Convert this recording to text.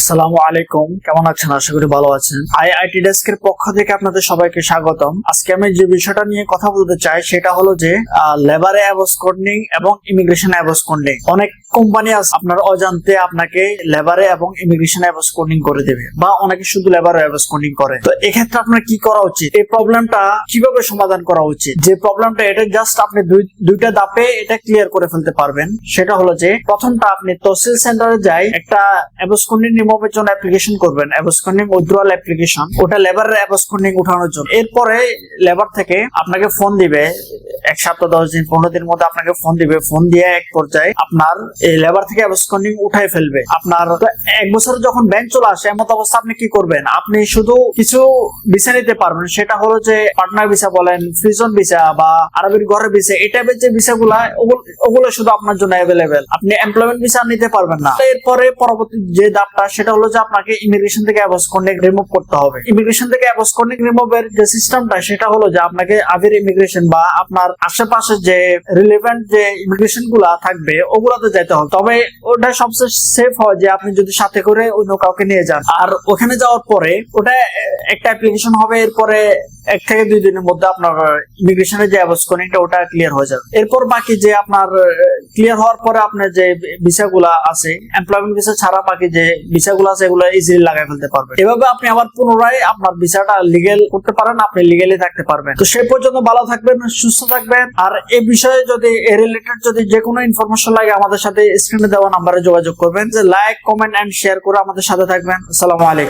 আসসালামু আলাইকুম। কেমন আছেন? আশা করি ভালো আছেন। আইআইটি পক্ষ থেকে আপনাদের সবাইকে স্বাগতম। আজকে আমি যে বিষয়টা নিয়ে কথা বলতে চাই, সেটা হলো যে লেবারে অ্যাবসকন্ডিং এবং ইমিগ্রেশন অনেক কোম্পানি আপনার অজান্তে আপনাকে লেবারে এবং ইমিগ্রেশন করে দেবে বা অনেকে শুধু লেবারে অ্যাবসকন্ডিং করে। তো এক্ষেত্রে আপনার কি করা উচিত? এই প্রবলেমটা কীভাবে সমাধান করা উচিত? যে প্রবলেমটা এটা জাস্ট আপনি দুই, দুইটা ধাপে এটা ক্লিয়ার করে ফেলতে পারবেন। সেটা হলো যে, প্রথমটা আপনি তহসিল সেন্টারে যাই, একটা অ্যাবসকন্ডিং রিমুভের জন্য অ্যাপ্লিকেশন করবেন। অ্যাবসকন্ডিং উইথড্রয়াল অ্যাপ্লিকেশন ওটা লেবারের অ্যাবসকন্ডিং উঠানোর জন্য। এরপরে লেবার থেকে আপনাকে ফোন দিবে এক সপ্তাহ, দশ দিন, পনেরো দিনের মধ্যে আপনাকে ফোন দিবে। ফোন দিয়ে এক পর্যায়ে আপনার এই লেবার থেকে অ্যাবসকন্ডিং উঠাই ফেলবে। আপনার এক বছর যখন ব্যাংক চলে আসে, এমন অবস্থা আপনি কি করবেন? আপনি শুধু কিছু ভিসা নিতে পারবেন। সেটা হলো যে পার্টনার ভিসা বলেন ফ্রিজন ভিসা বা আরবির ঘরের ভিসা এই টাইপের যে ভিসা গুলা, ওগুলো শুধু আপনার জন্য অ্যাভেলেবেল আপনি এমপ্লয়মেন্ট ভিসা নিতে পারবেন না। এরপরে পরবর্তী যে ধাপটা, সেটা হলো যে আপনাকে ইমিগ্রেশন থেকে অ্যাবসকন্ডিং রিমুভ করতে হবে। ইমিগ্রেশন থেকে অ্যাবসকন্ডিং রিমুভের যে সিস্টেমটা সেটা হলো যে আপনাকে আবির ইমিগ্রেশন বা আপনার আশেপাশে যে রিলেভেন্ট যে ইমিগ্রেশনগুলা থাকবে, ওগুলাতে যাইতে হবে। তবে ওটা সবচেয়ে সেফ হয় যে আপনি যদি সাথে করে অন্য কাউকে নিয়ে যান। আর ওখানে যাওয়ার পরে ওটা একটা অ্যাপ্লিকেশন হবে, এরপরে এক থেকে দুই দিনের মধ্যে আপনার ইমিগ্রেশনের যে অ্যাবসকনিংটা ওটা ক্লিয়ার হয়ে যাবে। এরপর বাকি যে আপনার ক্লিয়ার হওয়ার পরে আপনার যে ভিসাগুলা আছে এমপ্লয়মেন্ট ভিসা ছাড়া বাকি যে ভিসাগুলো আছে, এগুলো ইজিলি লাগাই ফেলতে পারবেন। এভাবে আপনি আবার পুনরায় আপনার ভিসাটা লিগেল করতে পারেন, আপনি লিগেলি থাকতে পারবেন। তো সেই পর্যন্ত ভালো থাকবেন, সুস্থ থাকবেন। আর এই বিষয়ে যদি, এ রিলেটেড যদি যে কোনো ইনফরমেশন লাগে আমাদের সাথে স্ক্রিনে দেওয়া নাম্বারে যোগাযোগ করবেন। যে লাইক কমেন্ট এন্ড শেয়ার করে আমাদের সাথে থাকবেন। আসসালামু আলাইকুম।